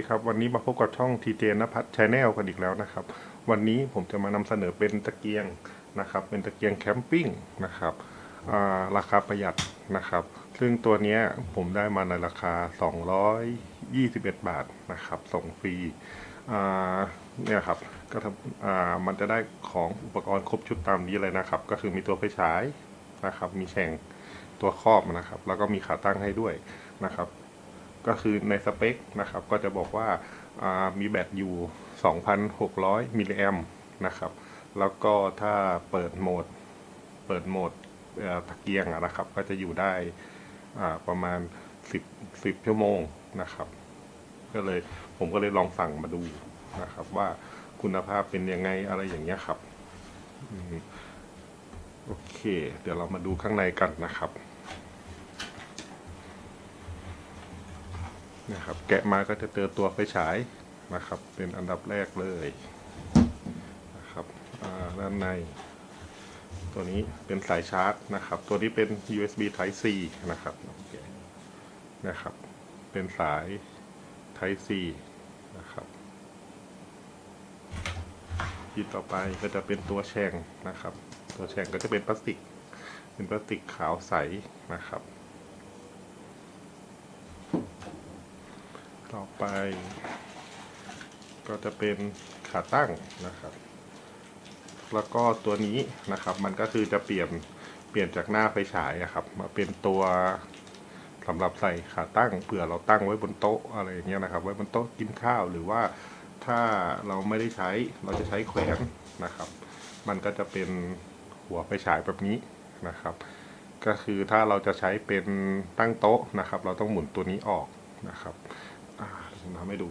ดีครับ วันนี้มาพบกับช่องทีเจนพัฒน์ชแนลกันอีกแล้วนะครับ วันนี้ผมจะมานำเสนอเป็นตะเกียงนะครับ เป็นตะเกียงแคมปิ้งนะครับาราคาประหยัดนะครับ ซึ่งตัวนี้ผมได้มาในราคา 221 บาทนะครับส่งฟรีเนี่ยครับก็ทำอ่ามันจะได้ของอุปกรณ์ครบชุดตามนี้เลยนะครับ ก็คือมีตัวไฟฉายนะครับ มีแฉ่งตัวครอบนะครับ แล้วก็มีขาตั้งให้ด้วยนะครับ ก็คือในสเปคนะครับก็จะบอกว่ามีแบตอยู่ 2,600 มิลลิแอมนะครับ แล้วก็ถ้าเปิดโหมด เปิดโหมดตะเกียงนะครับ ก็จะอยู่ได้ประมาณ 10 10 ชั่วโมงนะครับ ก็เลยผมก็เลยลองสั่งมาดูนะครับ ว่าคุณภาพเป็นยังไงอะไรอย่างเงี้ยครับ โอเค เดี๋ยวเรามาดูข้างในกันนะครับ นะครับ แกะมาก็จะเจอตัวไฟฉายนะครับ เป็นอันดับแรกเลยนะครับด้านใน ตัวนี้เป็นสายชาร์จนะครับ ตัวนี้เป็น USB Type C นะครับนะครับ เป็นสาย Type C นะครับที่ต่อไปก็จะเป็นตัวแฉ่งนะครับ ตัวแฉ่งก็จะเป็นพลาสติก เป็นพลาสติกขาวใสนะครับ ต่อ ไป ก็จะเป็นขาตั้งนะครับ แล้วก็ตัวนี้นะครับ มันก็คือจะเปลี่ยนเปลี่ยนจากหน้าไฟฉายอะครับ มาเป็นตัวสำหรับใส่ขาตั้งเผื่อเราตั้งไว้บนโต๊ะอะไรอย่างเงี้ยนะครับ ไว้บนโต๊ะกินข้าวหรือว่าถ้าเราไม่ได้ใช้เราจะใช้แขวนนะครับ มันก็จะเป็นหัวไฟฉายแบบนี้นะครับ ก็คือถ้าเราจะใช้เป็นตั้งโต๊ะนะครับ เราต้องหมุนตัวนี้ออกนะครับ ผมทำให้ดู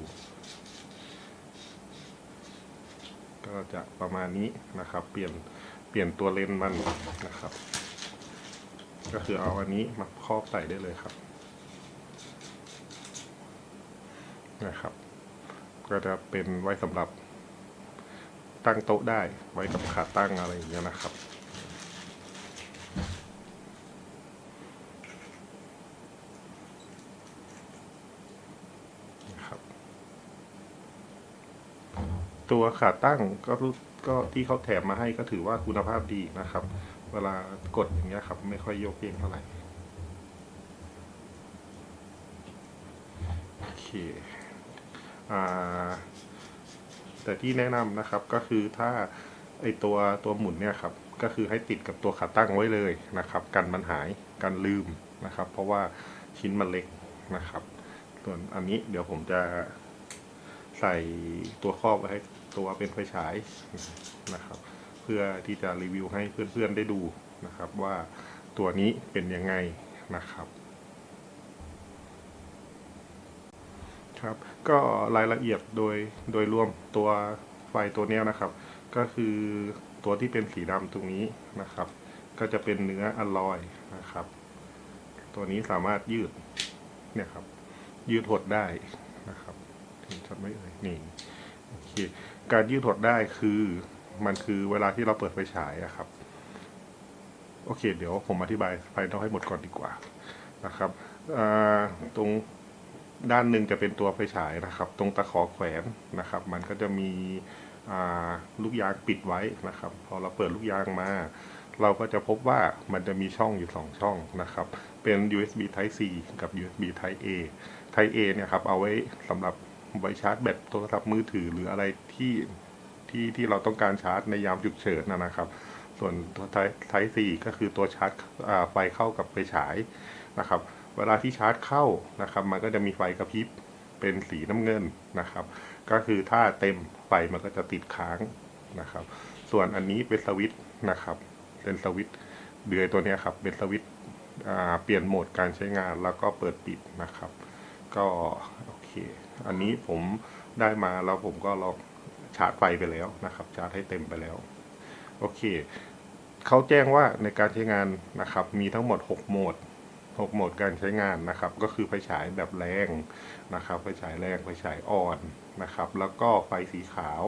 ก็จะประมาณนี้นะครับ เปลี่ยนเปลี่ยนตัวเลนส์มันนะครับ ก็คือเอาอันนี้มาครอบใส่ได้เลยครับนะครับ ก็จะเป็นไว้สำหรับตั้งโต๊ะได้ไว้กับขาตั้งอะไรอย่างเงี้ยนะครับ ตัวขาตั้งก็รู้ก็ที่เขาแถมมาให้ก็ถือว่าคุณภาพดีนะครับ เวลากดอย่างเงี้ยครับ ไม่ค่อยโยกเยกเท่าไหร่โอเคอ่าแต่ที่แนะนำนะครับก็คือถ้าไอตัวตัวหมุนเนี่ยครับก็คือให้ติดกับตัวขาตั้งไว้เลยนะครับ กันมันหายกันลืมนะครับ เพราะว่าชิ้นมันเล็กนะครับ ส่วนอันนี้เดี๋ยวผมจะใส่ตัวครอบไว้ให้ ตัวเป็นไฟฉายนะครับ เพื่อที่จะรีวิวให้เพื่อนๆได้ดูนะครับว่าตัวนี้เป็นยังไงนะครับครับก็รายละเอียดโดยโดยรวมตัวไฟตัวนี้นะครับ ก็คือตัวที่เป็นสีดำตรงนี้นะครับ ก็จะเป็นเนื้ออลลอยนะครับ ตัวนี้สามารถยืดเนี่ยครับยืดหดได้นะครับถึงจะไม่เอ่ยนี่ เค การยืดหดได้คือมันคือเวลาที่เราเปิดไฟฉายอะครับ โอเค เดี๋ยวผมอธิบายไฟนอกให้หมดก่อนดีกว่านะครับตรงด้านหนึ่งจะเป็นตัวไฟฉายนะครับ ตรงตะขอแขวนนะครับ มันก็จะมีลูกยางปิดไว้นะครับ พอเราเปิดลูกยางมา เราก็จะพบว่ามันจะมีช่องอยู่สองช่องนะครับ เป็น USB Type C กับ USB Type A Type A เนี่ยครับ เอาไว้สำหรับ ไว้ชาร์จแบตโทรศัพท์มือถือหรืออะไรที่ที่ที่เราต้องการชาร์จในยามฉุกเฉินนะครับ ส่วนตัว Type Type C ก็คือตัวชาร์จไฟเข้ากับไฟฉายนะครับ เวลาที่ชาร์จเข้านะครับ มันก็จะมีไฟกระพริบเป็นสีน้ำเงินนะครับ ก็คือถ้าเต็มไฟมันก็จะติดค้างนะครับ ส่วนอันนี้เป็นสวิตช์นะครับ เป็นสวิตช์เดือยตัวนี้ครับ เป็นสวิตช์เปลี่ยนโหมดการใช้งานแล้วก็เปิดปิดนะครับ ก็โอเค อันนี้ผมได้มาแล้วผมก็ลองชาร์จไฟไปแล้วนะครับ ชาร์จให้เต็มไปแล้ว โอเค เขาแจ้งว่าในการใช้งานนะครับ มีทั้งหมด 6 โหมด 6 โหมดการใช้งานนะครับ ก็คือไฟฉายแบบแรงนะครับ ไฟฉายแรง ไฟฉายอ่อนนะครับ แล้วก็ไฟสีขาว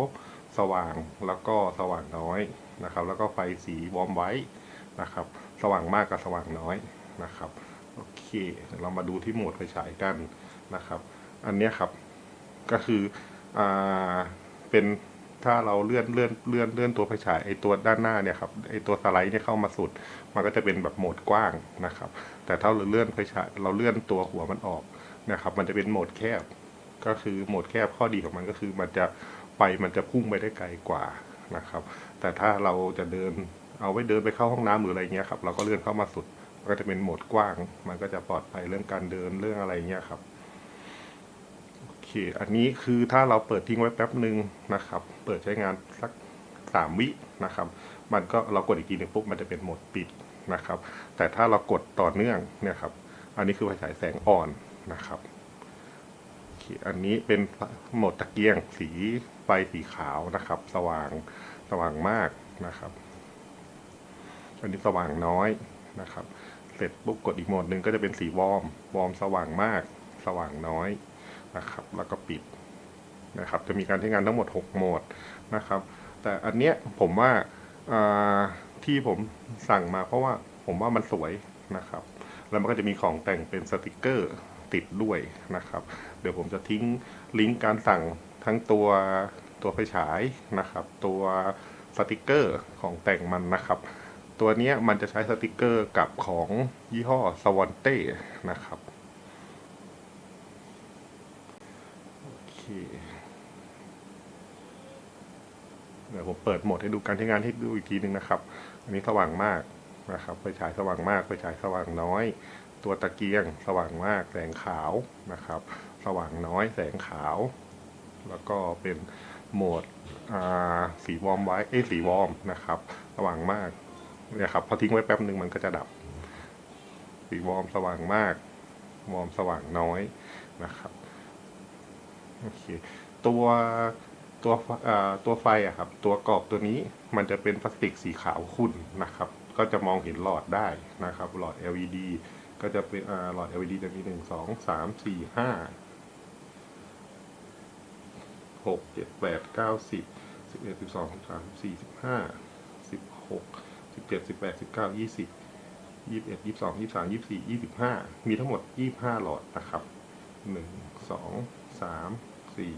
สว่าง แล้วก็สว่างน้อยนะครับ แล้วก็ไฟสีวอร์มไว้นะครับ สว่างมากกับสว่างน้อยนะครับ โอเค เรามาดูที่โหมดไฟฉายกันนะครับ อันนี้ครับ ก็คืออ่าเป็นถ้าเราเลื่อนเลื่อนเลื่อนเลื่อนตัวไฟฉายไอตัวด้านหน้าเนี่ยครับไอตัวสไลด์เนี่ยเข้ามาสุด มันก็จะเป็นแบบโหมดกว้างนะครับ แต่ถ้าเราเลื่อนไฟฉายเราเลื่อนตัวหัวมันออกนะครับมันจะเป็นโหมดแคบ ก็คือโหมดแคบข้อดีของมันก็คือมันจะไปมันจะพุ่งไปได้ไกลกว่านะครับ แต่ถ้าเราจะเดินเอาไว้เดินไปเข้าห้องน้ำหรืออะไรเงี้ยครับเราก็เลื่อนเข้ามาสุด มันก็จะเป็นโหมดกว้าง มันก็จะปลอดภัยเรื่องการเดินเรื่องอะไรเงี้ยครับ เค อันนี้คือถ้าเราเปิดทิ้งไว้แป๊บหนึ่งนะครับ เปิดใช้งานสักสามวินะครับ มันก็เรากดอีกทีหนึงปุ๊บมันจะเป็นโหมดปิดนะครับ แต่ถ้าเรากดต่อเนื่องเนี่ยครับ อันนี้คือไฟฉายแสงอ่อนนะครับ อันนี้เป็นโหมดตะเกียงสีไฟสีขาวนะครับ สว่างสว่างมากนะครับ อันนี้สว่างน้อยนะครับ เสร็จปุ๊บกดอีกโหมดหนึ่งก็จะเป็นสีวอร์มวอร์มสว่างมาก สว่างน้อย นะครับ แล้วก็ปิดนะครับ จะมีการใช้งานทั้งหมด 6 โหมดนะครับ แต่อันเนี้ยผมว่าที่ผมสั่งมาเพราะว่าผมว่ามันสวยนะครับ แล้วมันก็จะมีของแต่งเป็นสติกเกอร์ติดด้วยนะครับ เดี๋ยวผมจะทิ้งลิงก์การสั่งทั้งตัวตัวไฟฉายนะครับ ตัวสติกเกอร์ของแต่งมันนะครับ ตัวเนี้ยมันจะใช้สติกเกอร์กับของยี่ห้อสวอนเต้นะครับโอ เคเดี๋ยวผมเปิดโหมดให้ดูการใช้งานให้ดูอีกทีหนึ่งนะครับ อันนี้สว่างมากนะครับไฟฉายสว่างมากไฟฉายสว่างน้อย ตัวตะเกียง สว่างมากแสงขาวนะครับ สว่างน้อยแสงขาว แล้วก็เป็นโหมดสีวอร์มไว้เอ้สีวอร์มนะครับ สว่างมากเนี่ยครับพอทิ้งไว้แป๊บหนึ่งมันก็จะดับ สีวอร์มสว่างมาก วอร์มสว่างน้อยนะครับ ตัวตัวตัวไฟอะครับ ตัวกรอบตัวนี้มันจะเป็นพลาสติกสีขาวขุ่นนะครับ ก็จะมองเห็นหลอดได้นะครับ หลอด LED ก็จะเป็นหลอด LED จะมีหนึ่งสองสามสี่ห้าหกเจ็ดแปดเก้าสิบสิบเอ็ดสิบสองสิบสามสี่สิบห้าสิบหกสิบเจ็ดสิบแปดสิบเก้ายี่สิบยี่สิบเอ็ดยี่สิบสองยี่สิบสามยี่สิบสี่ยี่สิบห้ามีทั้งหมดยี่สิบห้าหลอดนะครับหนึ่งสองสาม สี่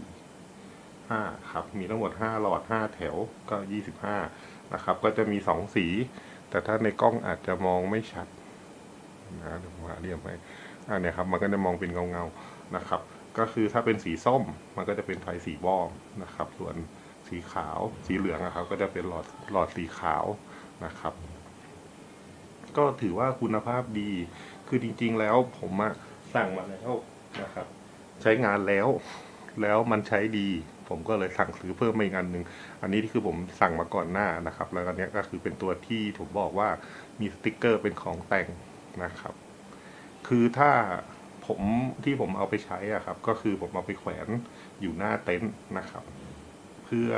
ห้าครับ มีทั้งหมดห้าหลอดห้าแถวก็ยี่สิบห้านะครับ ก็จะมีสองสี แต่ถ้าในกล้องอาจจะมองไม่ชัดนะเดี๋ยวผมหาเรียมไปอันเนี้ยครับ มันก็จะมองเป็นเงาเงาๆนะครับ ก็คือถ้าเป็นสีส้ม มันก็จะเป็นไฟสีวอมนะครับ ส่วนสีขาว สีเหลืองนะครับ ก็จะเป็นหลอดหลอดสีขาวนะครับ ก็ถือว่าคุณภาพดี คือจริง ๆ แล้วผมอะสั่งมาแล้วนะครับ ใช้งานแล้ว แล้วมันใช้ดี ผมก็เลยสั่งซื้อเพิ่มมาอีกอันหนึ่งอันนี้ที่คือผมสั่งมาก่อนหน้านะครับ แล้วอันนี้ก็คือเป็นตัวที่ผมบอกว่ามีสติกเกอร์เป็นของแต่งนะครับ คือถ้าผมที่ผมเอาไปใช้อะครับ ก็คือผมเอาไปแขวนอยู่หน้าเต็นท์นะครับ เพื่อ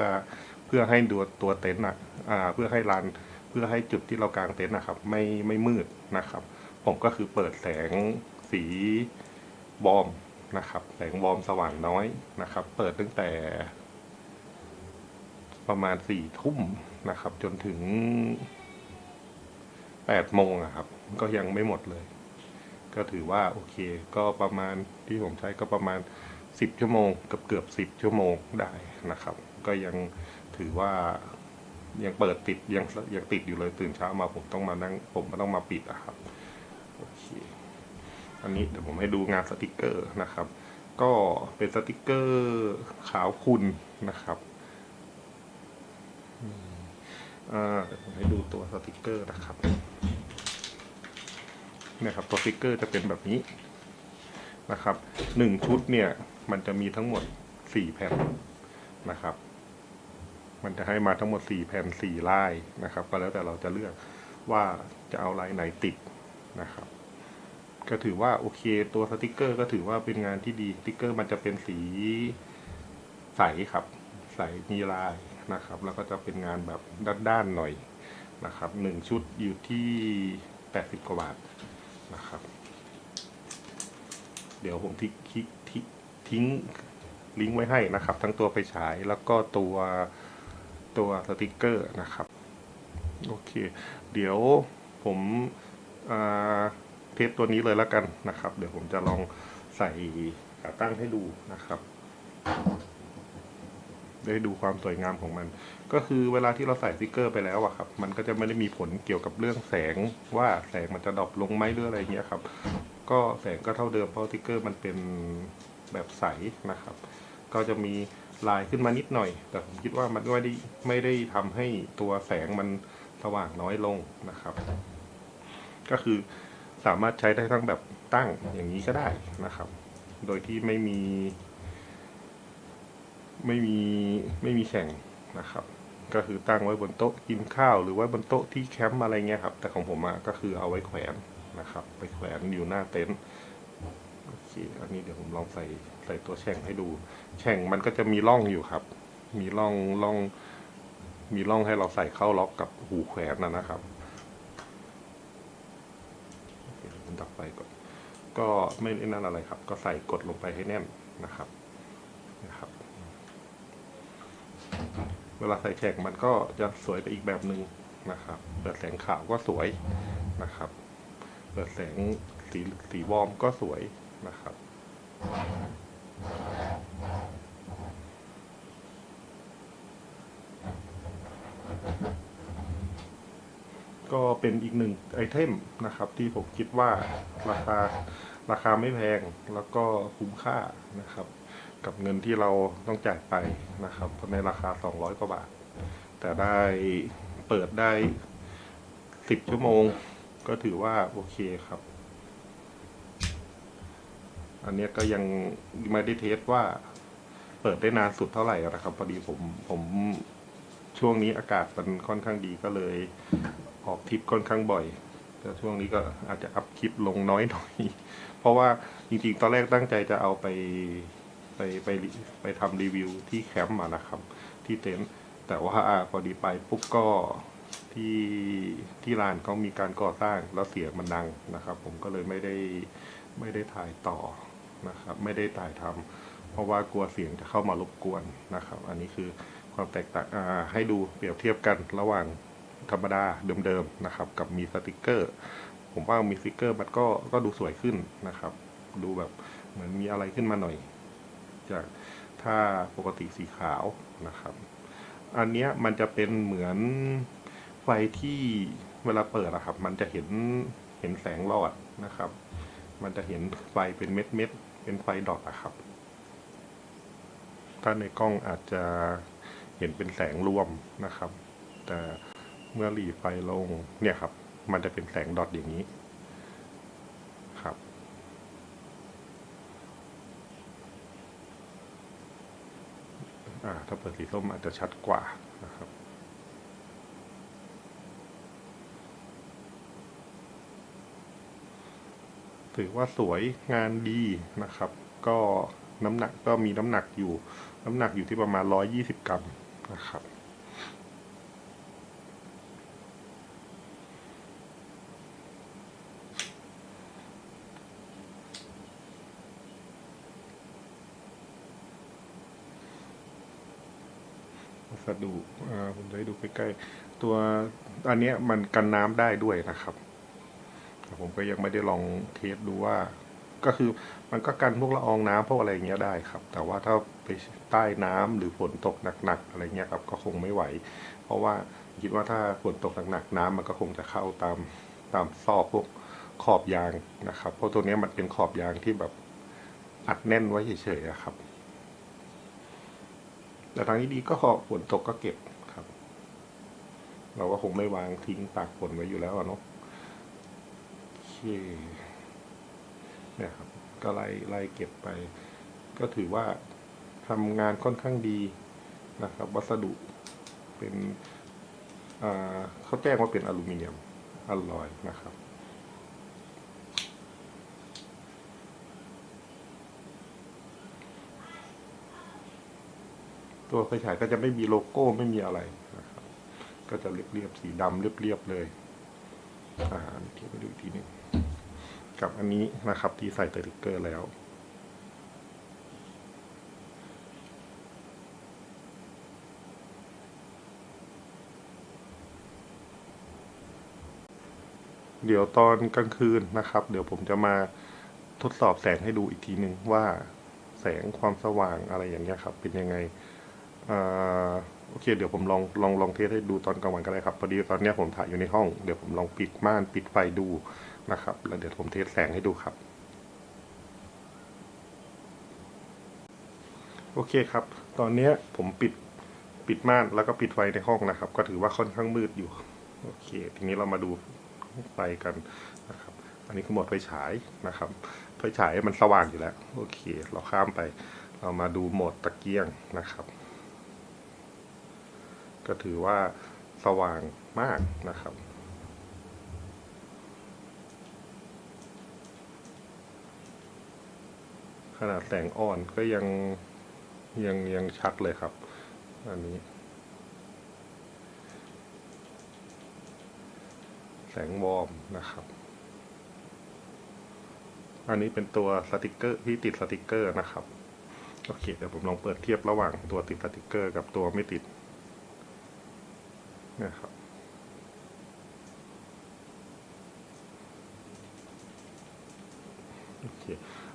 เพื่อให้ดูตัวเต็นท์อะอ่าเพื่อให้ลานเพื่อให้จุดที่เรากางเต็นท์นะครับไม่ไม่มืดนะครับ ผมก็คือเปิดแสงสีบอม นะครับแสงวอร์มสว่างน้อยนะครับ เปิดตั้งแต่ประมาณสี่ทุ่มนะครับ จนถึงแปดโมงอะครับ ก็ยังไม่หมดเลย ก็ถือว่าโอเค ก็ประมาณที่ผมใช้ก็ประมาณสิบชั่วโมงเกือบเกือบสิบชั่วโมงได้นะครับ ก็ยังถือว่ายังเปิดติดยังยังติดอยู่เลยตื่นเช้ามาผมต้องมานั่งผมก็ต้องมาปิดอะครับโอเค อันนี้เดี๋ยวผมให้ดูงานสติกเกอร์นะครับ ก็เป็นสติกเกอร์ขาวคุณนะครับอืมอ่าเดี๋ยวผมให้ดูตัวสติกเกอร์นะครับเนี่ยครับตัวสติกเกอร์จะเป็นแบบนี้นะครับหนึ่งชุดเนี่ยมันจะมีทั้งหมดสี่แผ่นนะครับ มันจะให้มาทั้งหมดสี่แผ่นสี่ลายนะครับ ก็แล้วแต่เราจะเลือกว่าจะเอาลายไหนติดนะครับ ก็ถือว่าโอเค ตัวสติกเกอร์ ก็ถือว่าเป็นงานที่ดีสติกเกอร์ มันจะเป็นสีใสครับ ใสมีลายนะครับ แล้วก็จะเป็นงานแบบด้านๆหน่อยนะครับหนึ่งชุดอยู่ที่แปดสิบกว่าบาทนะครับ เดี๋ยวผมทิ้งทิ้งทิ้งทิ้งลิงก์ไว้ให้นะครับ ทั้งตัวไปฉายแล้วก็ตัวตัวสติกเกอร์นะครับ โอเค เดี๋ยวผมอ่า เทสตัวนี้เลยแล้วกันนะครับ เดี๋ยวผมจะลองใส่ขาตั้งให้ดูนะครับ ได้ดูความสวยงามของมัน ก็คือเวลาที่เราใส่สติกเกอร์ไปแล้วอะครับ มันก็จะไม่ได้มีผลเกี่ยวกับเรื่องแสงว่าแสงมันจะดรอปลงไหมหรืออะไรเงี้ยครับ ก็แสงก็เท่าเดิมเพราะสติกเกอร์มันเป็นแบบใสนะครับ ก็จะมีลายขึ้นมานิดหน่อย แต่ผมคิดว่ามันไม่ได้ไม่ได้ทำให้ตัวแสงมันสว่างน้อยลงนะครับ ก็คือ สามารถใช้ได้ทั้งแบบตั้งอย่างนี้ก็ได้นะครับ โดยที่ไม่มี ไม่มีไม่มีแข่งนะครับ ก็คือตั้งไว้บนโต๊ะกินข้าวหรือว่าบนโต๊ะที่แคมป์อะไรเงี้ยครับ แต่ของผมอะก็คือเอาไว้แขวนนะครับ ไปแขวนอยู่หน้าเต็นท์โอเคอันนี้เดี๋ยวผมลองใส่ใส่ตัวแช่งให้ดูแช่งมันก็จะมีร่องอยู่ครับ มีร่องร่อง มีร่องให้เราใส่เข้าล็อกกับหูแขวนนะนะครับโอเคเดับไฟก่อน ก็ไม่นั่นอะไรครับ ก็ใส่กดลงไปให้แน่นนะครับนะครับ เวลาใส่แขกมันก็จะสวยไปอีกแบบหนึ่งนะครับเปิดแสงขาวก็สวยนะครับเปิดแสงสีสีวอมก็สวยนะครับ ก็เป็นอีกหนึ่งไอเทมนะครับที่ผมคิดว่าราคาราคาไม่แพงแล้วก็คุ้มค่านะครับ กับเงินที่เราต้องจ่ายไปนะครับในราคา 200 กว่าบาท แต่ได้เปิดได้ 10 ชั่วโมง ก็ถือว่าโอเคครับ อันนี้ก็ยังไม่ได้เทสว่าเปิดได้นานสุดเท่าไหร่นะครับพอดีผมผมช่วงนี้อากาศมันค่อนข้างดีก็เลย ออกทริปค่อนข้างบ่อยแต่ช่วงนี้ก็อาจจะอัพคลิปลงน้อยหน่อย เพราะว่าจริงๆ ตอนแรกตั้งใจจะเอาไปไปไปไปทำรีวิวที่แคมป์มานะครับ ที่เต็นท์แต่ว่าพอดีไปปุ๊บก็ที่ที่ลานก็มีการก่อสร้างแล้วเสียงมันดังนะครับ ผมก็เลยไม่ได้ไม่ได้ถ่ายต่อนะครับ ไม่ได้ถ่ายทำเพราะว่ากลัวเสียงจะเข้ามารบกวนนะครับ อันนี้คือความแตกต่างอ่าให้ดูเปรียบเทียบกันระหว่าง ธรรมดาเดิมๆนะครับ กับมีสติกเกอร์ ผมว่ามีสติกเกอร์มันก็ก็ดูสวยขึ้นนะครับ ดูแบบเหมือนมีอะไรขึ้นมาหน่อย จากถ้าปกติสีขาวนะครับ อันนี้มันจะเป็นเหมือนไฟที่เวลาเปิดอะครับ มันจะเห็นเห็นแสงหลอดนะครับ มันจะเห็นไฟเป็นเม็ดเม็ดเป็นไฟดอทอะครับ ถ้าในกล้องอาจจะเห็นเป็นแสงรวมนะครับ แต่ เมื่อหลีไฟลงเนี่ยครับ มันจะเป็นแสงดอทอย่างนี้ครับ ถ้าเปิดสีส้มอาจจะชัดกว่านะครับถือว่าสวยงานดีนะครับ ก็น้ำหนักก็มีน้ำหนักอยู่ น้ำหนักอยู่ที่ประมาณ 120 กรัมนะครับ วัสดุอ่าผมจะให้ดูใกล้ๆตัวอันนี้มันกันน้ำได้ด้วยนะครับผมก็ยังไม่ได้ลองเทสดูว่า ก็คือมันก็กันพวกละอองน้ำพวกอะไรอย่างเงี้ยได้ครับ แต่ว่าถ้าไปใต้น้ำหรือฝนตกหนักๆอะไรเงี้ยครับ ก็คงไม่ไหว เพราะว่าคิดว่าถ้าฝนตกหนักๆน้ำมันก็คงจะเข้าตามตามซอกพวกขอบยางนะครับ เพราะตัวนี้มันเป็นขอบยางที่แบบอัดแน่นไว้เฉยๆอะครับ แต่ทางที่ดีก็ฝนตกก็เก็บครับ เราก็คงไม่วางทิ้งตากฝนไว้อยู่แล้วเนาะโอเคเนี่ยครับ ก็ไล่ไล่เก็บไป ก็ถือว่าทำงานค่อนข้างดีนะครับ วัสดุเป็นเขาแจ้งว่าเป็นอลูมิเนียมอลลอยนะครับ ตัวไฟฉายก็จะไม่มีโลโก้ไม่มีอะไรนะครับ ก็จะเรียบๆสีดำเรียบๆเลยอ่าเทียบไปดูอีกทีหนึงกับอันนี้นะครับ ที่ใส่สติกเกอร์แล้วเดี๋ยวตอนกลางคืนนะครับ เดี๋ยวผมจะมาทดสอบแสงให้ดูอีกทีหนึ่งว่าแสงความสว่างอะไรอย่างเงี้ยครับ เป็นยังไง โอเค เดี๋ยวผมลองลองลองเทสให้ดูตอนกลางวันก็ได้ครับ พอดีตอนนี้ผมถ่ายอยู่ในห้อง เดี๋ยวผมลองปิดม่านปิดไฟดูนะครับ แล้วเดี๋ยวผมเทสแสงให้ดูครับ โอเคครับ ตอนนี้ผมปิดปิดม่านแล้วก็ปิดไฟในห้องนะครับ ก็ถือว่าค่อนข้างมืดอยู่ โอเค ทีนี้เรามาดูไฟกันนะครับ อันนี้คือโหมดไฟฉายนะครับ ไฟฉายมันสว่างอยู่แล้ว โอเค เราข้ามไป เรามาดูโหมดตะเกียงนะครับ ก็ถือว่าสว่างมากนะครับ ขนาดแสงอ่อนก็ยังยังยังชัดเลยครับ อันนี้ แสงวอร์มนะครับ อันนี้เป็นตัวสติกเกอร์ที่ติดสติกเกอร์นะครับ โอเค เดี๋ยวผมลองเปิดเทียบระหว่างตัวติดสติกเกอร์กับตัวไม่ติด นะครับโอเค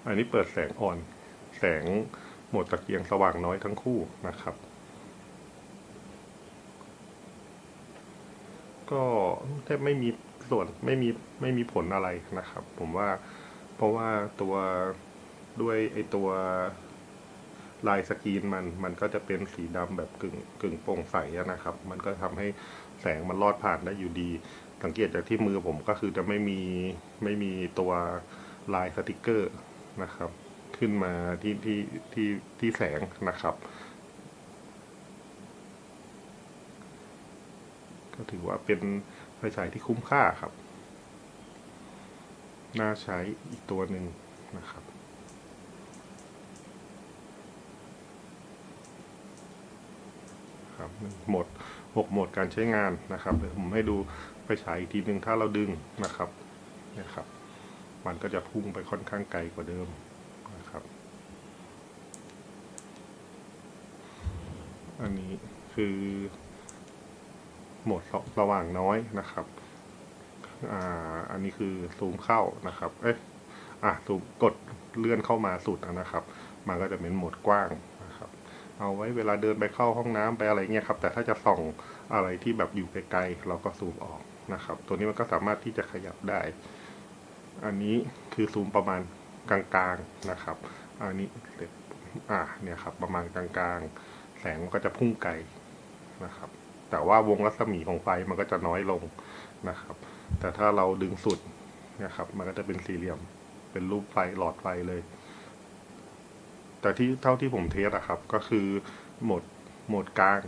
อันนี้เปิดแสงอ่อน แสงโหมดตะเกียงสว่างน้อยทั้งคู่นะครับ ก็แทบไม่มีส่วนไม่มีไม่มีผลอะไรนะครับ ผมว่าเพราะว่าตัวด้วยไอตัว ลายสกรีนมันมันก็จะเป็นสีดำแบบกึ่งกึ่งโปร่งใสนะครับ มันก็ทำให้แสงมันลอดผ่านได้อยู่ดี สังเกตจากที่มือผมก็คือจะไม่มีไม่มีตัวลายสติกเกอร์นะครับ ขึ้นมาที่ที่ที่ที่แสงนะครับ ก็ถือว่าเป็นไฟฉายที่คุ้มค่าครับ น่าใช้อีกตัวหนึ่งนะครับ หมดหกโหมดการใช้งานนะครับเดี๋ยวผมให้ดูไฟฉายอีกทีหนึ่งถ้าเราดึงนะครับนี่ยครับ มันก็จะพุ่งไปค่อนข้างไกลกว่าเดิมนะครับ อันนี้คือโหมดสสว่างน้อยนะครับอ่าอันนี้คือซูมเข้านะครับ เอ๊ะอะซูมกดเลื่อนเข้ามาสุดนะครับ มันก็จะเป็นโหมดกว้าง เอาไว้เวลาเดินไปเข้าห้องน้ำไปอะไรเงี้ยครับ แต่ถ้าจะส่องอะไรที่แบบอยู่ไกลๆเราก็ซูมออกนะครับ ตัวนี้มันก็สามารถที่จะขยับได้ อันนี้คือซูมประมาณกลางๆนะครับ อันนี้เด็กอ่าเนี่ยครับประมาณกลางๆ แสงมันก็จะพุ่งไกลนะครับ แต่ว่าวงรัศมีของไฟมันก็จะน้อยลงนะครับ แต่ถ้าเราดึงสุดนี่ยครับ มันก็จะเป็นสี่เหลี่ยม เป็นรูปไฟหลอดไฟเลย แต่ที่เท่าที่ผมเทสอะครับ ก็คือโหมดโหมดกลาง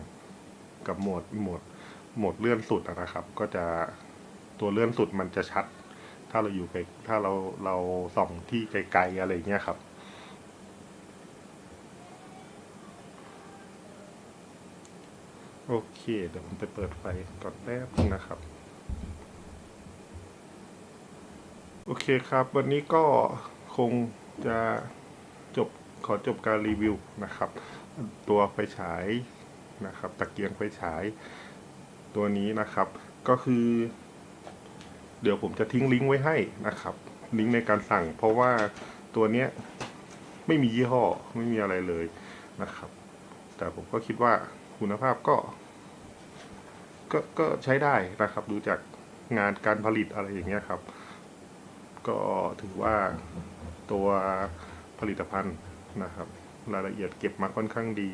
กับโหมดโหมดโหมดเลื่อนสุดนะครับ ก็จะตัวเลื่อนสุดมันจะชัด ถ้าเราอยู่ไกลถ้าเราเราส่องที่ไกลๆอะไรเงี้ยครับโอเค เดี๋ยวผมไปเปิดไฟก่อนแป๊บนะครับ โอเคครับ วันนี้ก็คงจะ ขอจบการรีวิวนะครับ ตัวไฟฉายนะครับ ตะเกียงไฟฉาย ตัวนี้นะครับ ก็คือ เดี๋ยวผมจะทิ้งลิงก์ไว้ให้นะครับ ลิงก์ในการสั่ง เพราะว่าตัวเนี้ยไม่มียี่ห้อไม่มีอะไรเลยนะครับ แต่ผมก็คิดว่าคุณภาพก็ ก็ก็ใช้ได้นะครับ ดูจากงานการผลิตอะไรอย่างเงี้ยครับ ก็ถือว่าตัวผลิตภัณฑ์ นะครับ รายละเอียดเก็บมาค่อนข้างดี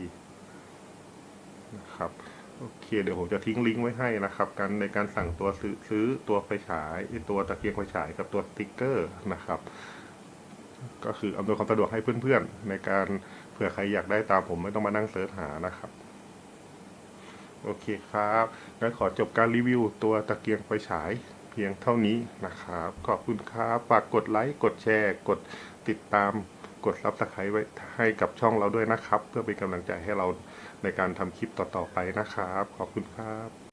นะครับโอเค เดี๋ยวผมจะทิ้งลิงก์ไว้ให้นะครับการในการสั่งตัวซื้อซื้อตัวไฟฉายตัวตะเกียงไฟฉายกับตัวสติ๊กเกอร์นะครับ ก็คืออำนวยความสะดวกให้เพื่อนๆ ในการเผื่อใครอยากได้ตามผมไม่ต้องมานั่งเสิร์ชหานะครับโอเคครับงั้นขอจบการรีวิวตัวตะเกียงไฟฉายเพียงเท่านี้นะครับ ขอบคุณครับ ฝากกดไลค์ กดแชร์ กดติดตาม กดซับสไครต์ไว้ให้กับช่องเราด้วยนะครับ เพื่อเป็นกำลังใจให้เราในการทำคลิปต่อๆไปนะครับ ขอบคุณครับ